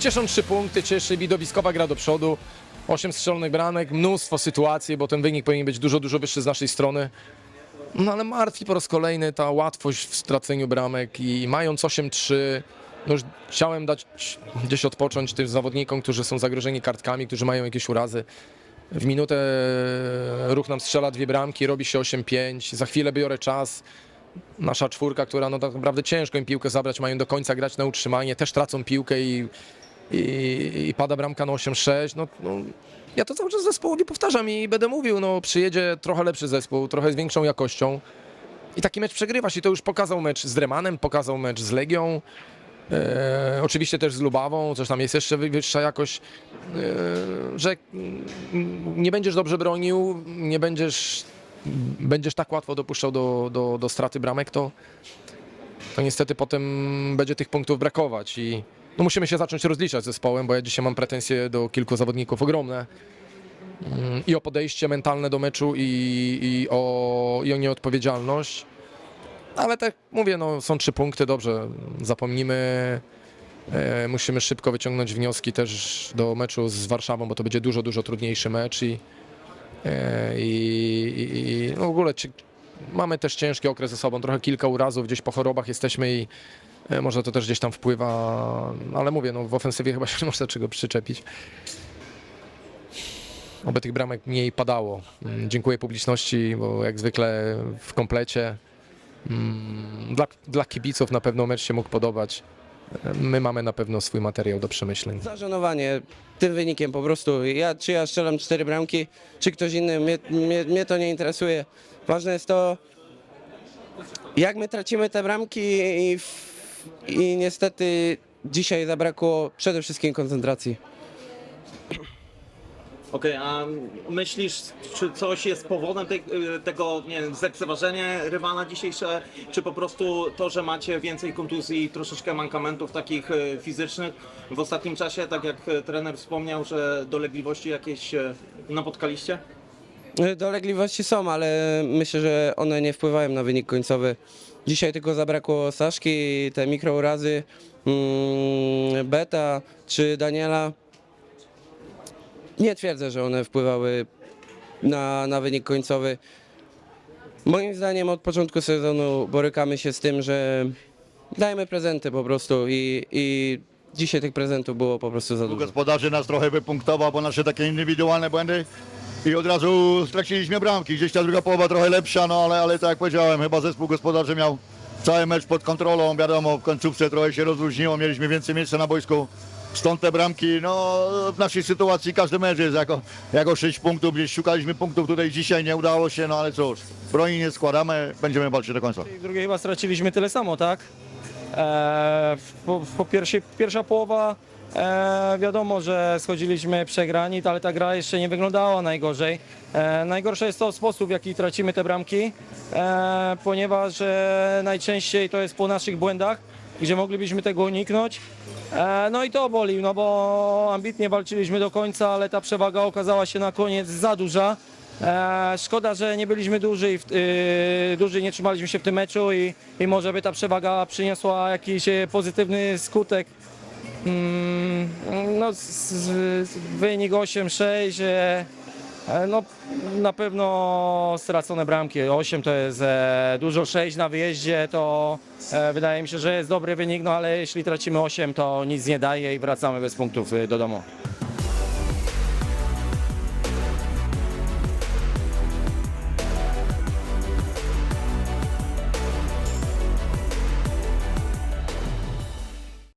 cieszą trzy punkty, cieszy widowiskowa gra do przodu. Osiem strzelonych bramek, mnóstwo sytuacji, bo ten wynik powinien być dużo, dużo wyższy z naszej strony. No ale martwi po raz kolejny ta łatwość w straceniu bramek i mając 8-3, no już chciałem dać gdzieś odpocząć tym zawodnikom, którzy są zagrożeni kartkami, którzy mają jakieś urazy. W minutę ruch nam strzela dwie bramki, robi się 8-5, za chwilę biorę czas. Nasza czwórka, która no tak naprawdę ciężko im piłkę zabrać, mają do końca grać na utrzymanie, też tracą piłkę i, i, i pada bramka na 8-6. No, no, ja to cały czas zespołowi powtarzam i będę mówił, no przyjedzie trochę lepszy zespół, trochę z większą jakością i taki mecz przegrywasz i to już pokazał mecz z Dremanem, pokazał mecz z Legią, e, oczywiście też z Lubawą, coś tam jest jeszcze wy- wyższa jakość, e, że nie będziesz dobrze bronił, nie będziesz, będziesz tak łatwo dopuszczał do, do, do straty bramek, to, to niestety potem będzie tych punktów brakować i no musimy się zacząć rozliczać z zespołem, bo ja dzisiaj mam pretensje do kilku zawodników ogromne Mm, i o podejście mentalne do meczu i, i, o, i o nieodpowiedzialność. Ale tak mówię, no, są trzy punkty, dobrze, zapomnimy. E, musimy szybko wyciągnąć wnioski też do meczu z Warszawą, bo to będzie dużo, dużo trudniejszy mecz i, e, i, i, no w ogóle mamy też ciężki okres ze sobą, trochę kilka urazów, gdzieś po chorobach jesteśmy i może to też gdzieś tam wpływa, ale mówię, no w ofensywie chyba się można czego przyczepić. Oby tych bramek mniej padało. Mm, Dziękuję publiczności, bo jak zwykle w komplecie. Mm, Dla, dla kibiców na pewno mecz się mógł podobać. My mamy na pewno swój materiał do przemyśleń. Zażenowanie tym wynikiem po prostu. Ja, czy ja strzelam cztery bramki, czy ktoś inny, mnie, mnie, mnie to nie interesuje. Ważne jest to, jak my tracimy te bramki i, i niestety dzisiaj zabrakło przede wszystkim koncentracji. Okej, a myślisz, czy coś jest powodem y, tego, nie wiem, zlekceważenia rywala dzisiejsze, czy po prostu to, że macie więcej kontuzji i troszeczkę mankamentów takich y, fizycznych w ostatnim czasie, tak jak y, trener wspomniał, że dolegliwości jakieś napotkaliście? Dolegliwości są, ale myślę, że one nie wpływają na wynik końcowy. Dzisiaj tylko zabrakło Saszki, te mikrourazy, mm, Beta czy Daniela. Nie twierdzę, że one wpływały na, na wynik końcowy. Moim zdaniem od początku sezonu borykamy się z tym, że dajemy prezenty po prostu i, i dzisiaj tych prezentów było po prostu za dużo. Gospodarzy nas trochę wypunktował, bo nasze takie indywidualne błędy i od razu straciliśmy bramki. Gdzieś ta druga połowa trochę lepsza, no ale, ale tak jak powiedziałem, chyba zespół gospodarzy miał cały mecz pod kontrolą. Wiadomo, w końcówce trochę się rozluźniło, mieliśmy więcej miejsca na boisku. Stąd te bramki, no w naszej sytuacji każdy mecz jest jako, jako 6 punktów, gdzieś szukaliśmy punktów, tutaj dzisiaj nie udało się, no ale cóż, broni nie składamy, będziemy walczyć do końca. W drugiej chyba straciliśmy tyle samo, tak? E, po, po pierwszej, pierwsza połowa e, wiadomo, że schodziliśmy przegrani, ale ta gra jeszcze nie wyglądała najgorzej. E, najgorsze jest to sposób, w jaki tracimy te bramki, e, ponieważ e, najczęściej to jest po naszych błędach, gdzie moglibyśmy tego uniknąć. E, no i to boli, no bo ambitnie walczyliśmy do końca, ale ta przewaga okazała się na koniec za duża. E, szkoda, że nie byliśmy dłużej, w, y, dłużej nie trzymaliśmy się w tym meczu i, i może by ta przewaga przyniosła jakiś e, pozytywny skutek. Mm, no, z, z, wynik 8-6, e, no na pewno stracone bramki. 8 to jest e, dużo, 6 na wyjeździe to e, wydaje mi się, że jest dobry wynik, no ale jeśli tracimy 8 to nic nie daje i wracamy bez punktów do domu.